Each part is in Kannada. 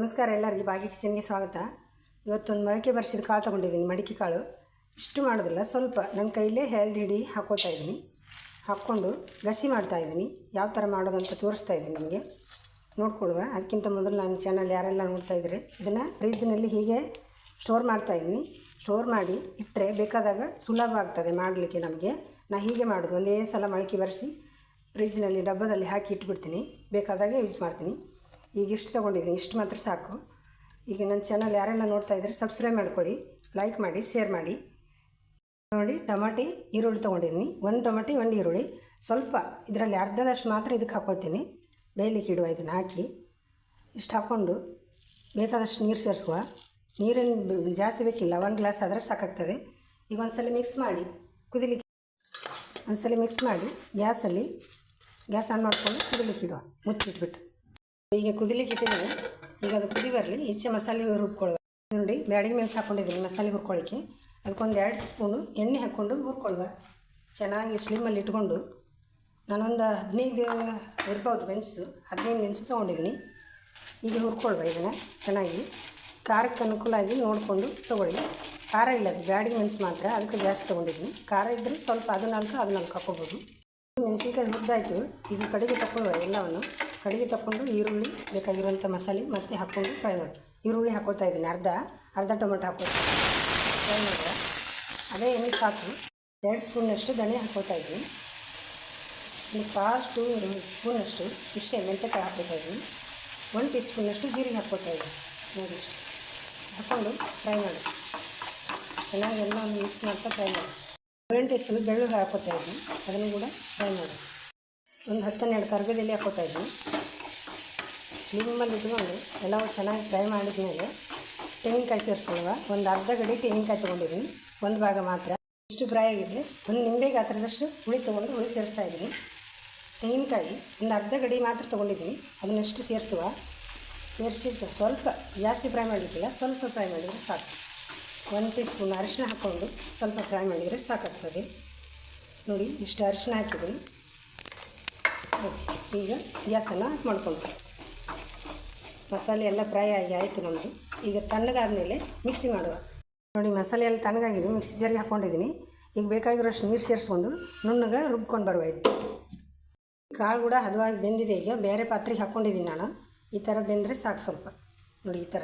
ನಮಸ್ಕಾರ ಎಲ್ಲರಿಗೂ. ಬಾಗಿ ಕಿಚನ್ಗೆ ಸ್ವಾಗತ. ಇವತ್ತೊಂದು ಮೊಳಕೆ ಬರ್ಸಿದ ಕಾಳು ತೊಗೊಂಡಿದ್ದೀನಿ. ಮಡಿಕೆ ಕಾಳು. ಇಷ್ಟು ಮಾಡೋದಿಲ್ಲ. ಸ್ವಲ್ಪ ನನ್ನ ಕೈಲೇ ಎರಡು ಹಿಡಿ ಹಾಕೋತಾ ಇದ್ದೀನಿ. ಹಾಕ್ಕೊಂಡು ಗಸಿ ಮಾಡ್ತಾ ಇದ್ದೀನಿ. ಯಾವ ಥರ ಮಾಡೋದಂತ ತೋರಿಸ್ತಾ ಇದ್ದೀನಿ ನಿಮಗೆ. ನೋಡ್ಕೊಡುವ ಅದಕ್ಕಿಂತ ಮೊದಲು ನಾನು ಚಾನಲ್ ಯಾರೆಲ್ಲ ನೋಡ್ತಾ ಇದ್ದರೆ, ಇದನ್ನು ಫ್ರಿಜ್ನಲ್ಲಿ ಹೀಗೆ ಸ್ಟೋರ್ ಮಾಡ್ತಾ ಇದ್ದೀನಿ. ಸ್ಟೋರ್ ಮಾಡಿ ಇಟ್ಟರೆ ಬೇಕಾದಾಗ ಸುಲಭ ಆಗ್ತದೆ ಮಾಡಲಿಕ್ಕೆ ನಮಗೆ. ನಾ ಹೀಗೆ ಮಾಡೋದು. ಒಂದೇ ಸಲ ಮೊಳಕೆ ಬರೆಸಿ ಫ್ರಿಜ್ನಲ್ಲಿ ಡಬ್ಬದಲ್ಲಿ ಹಾಕಿ ಇಟ್ಬಿಡ್ತೀನಿ. ಬೇಕಾದಾಗ ಯೂಸ್ ಮಾಡ್ತೀನಿ. ಈಗ ಇಷ್ಟು ತೊಗೊಂಡಿದ್ದೀನಿ, ಇಷ್ಟು ಮಾತ್ರ ಸಾಕು. ಈಗ ನನ್ನ ಚಾನಲ್ ಯಾರೆಲ್ಲ ನೋಡ್ತಾ ಇದ್ದರೆ ಸಬ್ಸ್ಕ್ರೈಬ್ ಮಾಡ್ಕೊಳ್ಳಿ ಲೈಕ್ ಮಾಡಿ ಶೇರ್ ಮಾಡಿ. ನೋಡಿ, ಟೊಮಾಟಿ, ಈರುಳ್ಳಿ ತೊಗೊಂಡಿದ್ದೀನಿ. ಒಂದು ಟೊಮಾಟಿ, ಒಂದು ಈರುಳ್ಳಿ. ಸ್ವಲ್ಪ ಇದರಲ್ಲಿ ಅರ್ಧದಷ್ಟು ಮಾತ್ರ ಇದಕ್ಕೆ ಹಾಕ್ಕೊಳ್ತೀನಿ ಬೇಯಲಿಕ್ಕೆ ಇಡುವ ಇದನ್ನು ಹಾಕಿ. ಇಷ್ಟು ಹಾಕ್ಕೊಂಡು ಬೇಕಾದಷ್ಟು ನೀರು ಸೇರಿಸುವ. ನೀರೇನು ಜಾಸ್ತಿ ಬೇಕಿಲ್ಲ, ಒಂದು ಗ್ಲಾಸ್ ಆದರೆ ಸಾಕಾಗ್ತದೆ. ಈಗ ಒಂದ್ಸಲ ಮಿಕ್ಸ್ ಮಾಡಿ, ಕುದಿಲಿಕ್ಕೆ ಒಂದ್ಸಲ ಮಿಕ್ಸ್ ಮಾಡಿ, ಗ್ಯಾಸಲ್ಲಿ, ಗ್ಯಾಸ್ ಆನ್ ಮಾಡಿಕೊಂಡು ಕುದಿಲಿಕ್ಕೆ ಇಡುವ. ಮುಚ್ಚಿಟ್ಬಿಟ್ಟು. ಈಗ ಕುದಿಲಿಕ್ಕೆ ಇಟ್ಟಿದ್ದೀನಿ ಈಗ ಅದು ಕುದಿ ಬರಲಿ. ಹೆಚ್ಚು ಮಸಾಲೆ ರುಬ್ಕೊಳ್ಳುವ ನೋಡಿ, ಬ್ಯಾಡಿಗೆ ಮೇಲೆ ಹಾಕೊಂಡಿದ್ದೀನಿ ಮಸಾಲೆ ಹುರ್ಕೊಳ್ಳಿಕ್ಕೆ. ಅದಕ್ಕೊಂದು ಎರಡು ಸ್ಪೂನು ಎಣ್ಣೆ ಹಾಕ್ಕೊಂಡು ಹುರ್ಕೊಳ್ಳುವ. ಚೆನ್ನಾಗಿ ಸ್ಲಿಮ್ಮಲ್ಲಿ ಇಟ್ಕೊಂಡು ನಾನೊಂದು ಹದಿನೈದು ಇರ್ಬೋದು ಮೆಣಸು. ಹದಿನೈದು ಮೆಣಸು ತೊಗೊಂಡಿದ್ದೀನಿ. ಈಗ ಹುರ್ಕೊಳ್ಳುವ ಇದನ್ನು ಚೆನ್ನಾಗಿ. ಖಾರಕ್ಕೆ ಅನುಕೂಲ ಆಗಿ ನೋಡಿಕೊಂಡು ತೊಗೊಳ್ಳಿ. ಖಾರ ಇಲ್ಲ, ಅದು ಬ್ಯಾಡಿಗೆ ಮೆಣಸು ಮಾತ್ರ. ಅದಕ್ಕೆ ಜಾಸ್ತಿ ತೊಗೊಂಡಿದ್ದೀನಿ. ಖಾರ ಇದ್ದರೆ ಸ್ವಲ್ಪ ಅದು ನಾಲ್ಕು ಹಾಕ್ಕೋಬೋದು ಮೆಣಸಿನ್ಕಾಯಿ ಹುರಿದಾಯಿತು. ಈಗ ಕಡೆಗೆ ತಗೊಳ್ಳುವ ಎಲ್ಲವನ್ನು. ಕಡೆಗೆ ತಗೊಂಡು ಈರುಳ್ಳಿ ಬೇಕಾಗಿರುವಂಥ ಮಸಾಲೆ ಮತ್ತೆ ಹಾಕ್ಕೊಂಡು ಫ್ರೈ ಮಾಡಿ. ಈರುಳ್ಳಿ ಹಾಕ್ಕೊಳ್ತಾ ಇದ್ದೀನಿ. ಅರ್ಧ ಅರ್ಧ ಟೊಮೆಟೊ ಹಾಕ್ಕೊಳ್ತಾ ಫ್ರೈ ಮಾಡಿದ್ರೆ ಅದೇ ಎಣ್ಣೆ ಸಾಕು. ಎರಡು ಸ್ಪೂನಷ್ಟು ಧನಿಯಾ ಹಾಕ್ಕೊಳ್ತಾ ಇದ್ದೀನಿ. ಫಾಸ್ಟು ಎರಡು ಸ್ಪೂನಷ್ಟು ಇಷ್ಟೇ ಮೆಂತ್ಯಕಾಯಿ ಹಾಕ್ಕೊಳ್ತಾ ಇದ್ದೀನಿ. ಒನ್ ಟೀ ಸ್ಪೂನಷ್ಟು ಜೀರಿಗೆ ಹಾಕ್ಕೊಳ್ತಾ ಇದ್ದೀನಿ. ನೋಡಿ ಇಷ್ಟು. ಹಾಕ್ಕೊಂಡು ಫ್ರೈ ಮಾಡಿ. ಚೆನ್ನಾಗಿ ಎಲ್ಲ ಮಿಕ್ಸ್ ಮಾಡ್ತಾ ಫ್ರೈ ಮಾಡಿ. ಬೆಳ್ಳುಳ್ಳಿ ಸ್ಪೂನ್ ಬೆಳ್ಳುಳ್ಳಿ ಹಾಕ್ಕೊಳ್ತಾ ಇದ್ದೀನಿ. ಅದನ್ನು ಕೂಡ ಫ್ರೈ ಮಾಡಿ. ಒಂದು ಹತ್ತನ್ನೆರಡು ಎಲೆ ಹಾಕೋತಾ ಇದ್ದೀನಿ ಸ್ಲಿಮ್ಮಲ್ಲಿ ಇಟ್ಕೊಂಡು ಎಲ್ಲವೂ ಚೆನ್ನಾಗಿ ಫ್ರೈ ಮಾಡಿದ್ಮೇಲೆ ತೆಂಗಿನಕಾಯಿ ಸೇರಿಸ್ಕೊಳ್ಳುವ. ಒಂದು ಅರ್ಧ ಗಡಿ ತೆಂಗಿನಕಾಯಿ ತೊಗೊಂಡಿದ್ದೀನಿ. ಒಂದು ಭಾಗ ಮಾತ್ರ. ಇಷ್ಟು ಫ್ರೈ ಆಗಿದೆ. ಒಂದು ನಿಂಬೆ ಗಾತ್ರದಷ್ಟು ಹುಳಿ ತೊಗೊಂಡು ಹುಳಿ ಸೇರಿಸ್ತಾ ಇದ್ದೀನಿ. ತೆಂಗಿನಕಾಯಿ ಒಂದು ಅರ್ಧ ಗಡಿ ಮಾತ್ರ ತೊಗೊಂಡಿದ್ದೀನಿ. ಅದನ್ನಷ್ಟು ಸೇರಿಸುವ. ಸೇರಿಸಿ ಸ್ವಲ್ಪ ಜಾಸ್ತಿ ಫ್ರೈ ಮಾಡಲಿಕ್ಕಿಲ್ಲ ಸ್ವಲ್ಪ ಫ್ರೈ ಮಾಡಿದರೆ ಸಾಕು. ಒಂದು ಟೀ ಸ್ಪೂನ್ ಅರಿಶಿನ ಹಾಕ್ಕೊಂಡು ಸ್ವಲ್ಪ ಫ್ರೈ ಮಾಡಿದರೆ ಸಾಕಾಗ್ತದೆ. ನೋಡಿ, ಇಷ್ಟು ಅರಿಶಿನ ಹಾಕಿದ್ದೀನಿ. ಈಗ ಗ್ಯಾಸನ್ನು ಆಫ್ ಮಾಡ್ಕೊಂಡು ಮಸಾಲೆ ಎಲ್ಲ ಫ್ರೈ ಆಗಿ ಆಯಿತು ನಮ್ಮದು ಈಗ ತಣ್ಣಗಾದ್ಮೇಲೆ ಮಿಕ್ಸಿ ಮಾಡುವ. ನೋಡಿ, ಮಸಾಲೆ ಎಲ್ಲ ತಣ್ಣಗಾಗಿದೆ. ಮಿಕ್ಸಿ ಜಾರಿಗೆ ಹಾಕ್ಕೊಂಡಿದ್ದೀನಿ. ಈಗ ಬೇಕಾಗಿರೋಷ್ಟು ನೀರು ಸೇರಿಸ್ಕೊಂಡು ನುಣ್ಣಗೆ ರುಬ್ಕೊಂಡು ಬರುವ ಇದು. ಕಾಳು ಕೂಡ ಹದವಾಗಿ ಬೆಂದಿದೆ ಈಗ. ಬೇರೆ ಪಾತ್ರೆಗೆ ಹಾಕ್ಕೊಂಡಿದ್ದೀನಿ ನಾನು. ಈ ಥರ ಬೆಂದರೆ ಸಾಕು ಸ್ವಲ್ಪ. ನೋಡಿ, ಈ ಥರ.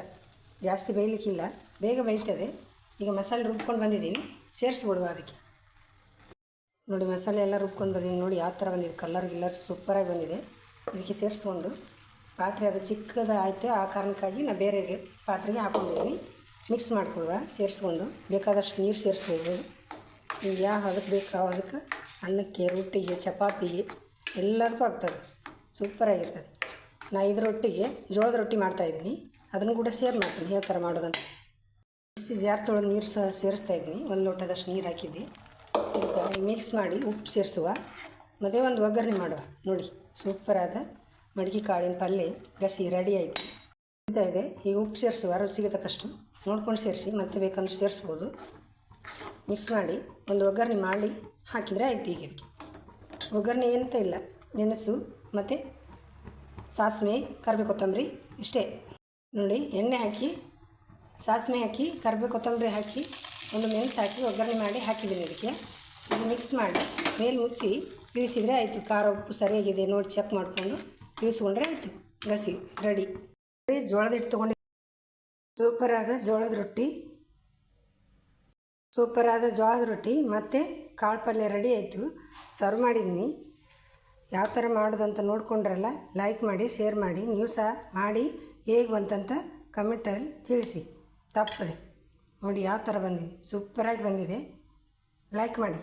ಜಾಸ್ತಿ ಬೇಯಲಿಕ್ಕಿಲ್ಲ. ಬೇಗ ಬೇಯ್ತದೆ. ಈಗ ಮಸಾಲೆ ರುಬ್ಕೊಂಡು ಬಂದಿದ್ದೀನಿ. ಸೇರಿಸ್ಬಿಡುವ ಅದಕ್ಕೆ. ನೋಡಿ ಮಸಾಲೆ ಎಲ್ಲ ರುಬ್ಕೊಂಡು ಬಂದಿದ್ದೀನಿ. ನೋಡಿ ಯಾವ ಥರ ಬಂದಿದೆ ಕಲರ್ ಗಿಲ್ಲರ್ ಸೂಪರಾಗಿ ಬಂದಿದೆ. ಇದಕ್ಕೆ ಸೇರಿಸ್ಕೊಂಡು ಪಾತ್ರೆ ಅದು ಚಿಕ್ಕದ ಆಯಿತು ಆ ಕಾರಣಕ್ಕಾಗಿ ನಾನು ಬೇರೆ ಪಾತ್ರೆಗೆ ಹಾಕ್ಕೊಂಡಿದ್ದೀನಿ ಮಿಕ್ಸ್ ಮಾಡ್ಕೊಳ್ಳುವ, ಸೇರಿಸ್ಕೊಂಡು. ಬೇಕಾದಷ್ಟು ನೀರು ಸೇರಿಸ್ಬೋದು. ಯಾವ ಅದಕ್ಕೆ ಬೇಕು ಅದಕ್ಕೆ ಅನ್ನಕ್ಕೆ, ರೊಟ್ಟಿಗೆ ಚಪಾತಿಗೆ ಎಲ್ಲದಕ್ಕೂ ಆಗ್ತದೆ. ಸೂಪರಾಗಿರ್ತದೆ ನಾ ಇದರೊಟ್ಟಿಗೆ ಜೋಳದ ರೊಟ್ಟಿ ಮಾಡ್ತಾಯಿದ್ದೀನಿ ಅದನ್ನು ಕೂಡ ಸೇರ್ ಮಾಡ್ತೀನಿ. ಯಾವ ಥರ ಮಾಡೋದಂತ. ಜಾರ್ ತೊಳೆದು ನೀರು ಸಹ ಸೇರಿಸ್ತಾ ಇದ್ದೀನಿ. ಒಂದು ಲೋಟದಷ್ಟು ನೀರು ಹಾಕಿದ್ದೆ. ಮಿಕ್ಸ್ ಮಾಡಿ ಉಪ್ಪು ಸೇರಿಸುವ. ಮತ್ತು ಒಂದು ಒಗ್ಗರಣೆ ಮಾಡುವ. ನೋಡಿ ಸೂಪರಾದ ಮಡಿಕೆ ಕಾಳಿನ ಪಲ್ಯ ಗಸಿ ರೆಡಿ ಆಯಿತು. ಇರ್ತಾ ಇದೆ ಈಗ ಉಪ್ಪು ಸೇರಿಸುವ, ರುಚಿಗೆ ತಕ್ಕಷ್ಟು ನೋಡ್ಕೊಂಡು ಸೇರಿಸಿ, ಮತ್ತೆ ಬೇಕಂದ್ರೆ ಸೇರಿಸ್ಬೋದು. ಮಿಕ್ಸ್ ಮಾಡಿ ಒಂದು ಒಗ್ಗರಣೆ ಮಾಡಿ ಹಾಕಿದರೆ ಆಯಿತು ಈಗ ಇದಕ್ಕೆ. ಒಗ್ಗರಣೆ ಎಂತ ಇಲ್ಲ, ಮೆಣಸು ಮತ್ತು ಸಾಸಿವೆ, ಕರಿಬೇ ಕೊತ್ತಂಬರಿ ಇಷ್ಟೇ. ನೋಡಿ, ಎಣ್ಣೆ ಹಾಕಿ, ಸಾಸಿವೆ ಹಾಕಿ, ಕರಿಬೇ ಕೊತ್ತಂಬರಿ ಹಾಕಿ, ಒಂದು ಮೆಣಸು ಹಾಕಿ ಒಗ್ಗರಣೆ ಮಾಡಿ ಹಾಕಿದ್ದೀನಿ ಇದಕ್ಕೆ. ಇದು ಮಿಕ್ಸ್ ಮಾಡಿ, ಮೇಲೆ ಮುಚ್ಚಿ ಇಳಿಸಿದರೆ ಆಯಿತು. ಖಾರ ಉಪ್ಪು ಸರಿಯಾಗಿದೆ, ನೋಡಿ ಚೆಕ್ ಮಾಡಿಕೊಂಡು ಇಳಿಸ್ಕೊಂಡ್ರೆ ಆಯಿತು. ಗಸಿ ರೆಡಿ ಜೋಳದ ಹಿಟ್ಟು ತೊಗೊಂಡು ಸೂಪರಾದ ಜೋಳದ ರೊಟ್ಟಿ. ಸೂಪರಾದ ಜೋಳದ ರೊಟ್ಟಿ ಮತ್ತು ಕಾಳು ಪಲ್ಯ ರೆಡಿ ಆಯಿತು. ಸರ್ವ್ ಮಾಡಿದ್ದೀನಿ ಯಾವ ಥರ ಮಾಡೋದಂತ ನೋಡ್ಕೊಂಡ್ರಲ್ಲ ಲೈಕ್ ಮಾಡಿ ಶೇರ್ ಮಾಡಿ. ನೀವು ಸಹ ಮಾಡಿ, ಹೇಗೆ ಬಂತಂತ ಕಮೆಂಟಲ್ಲಿ ತಿಳಿಸಿ. ತಪ್ಪದೆ. ನೋಡಿ, ಯಾವ ಥರ ಬಂದಿದೆ. ಸೂಪರಾಗಿ ಬಂದಿದೆ. ಲೈಕ್ ಮಾಡಿ.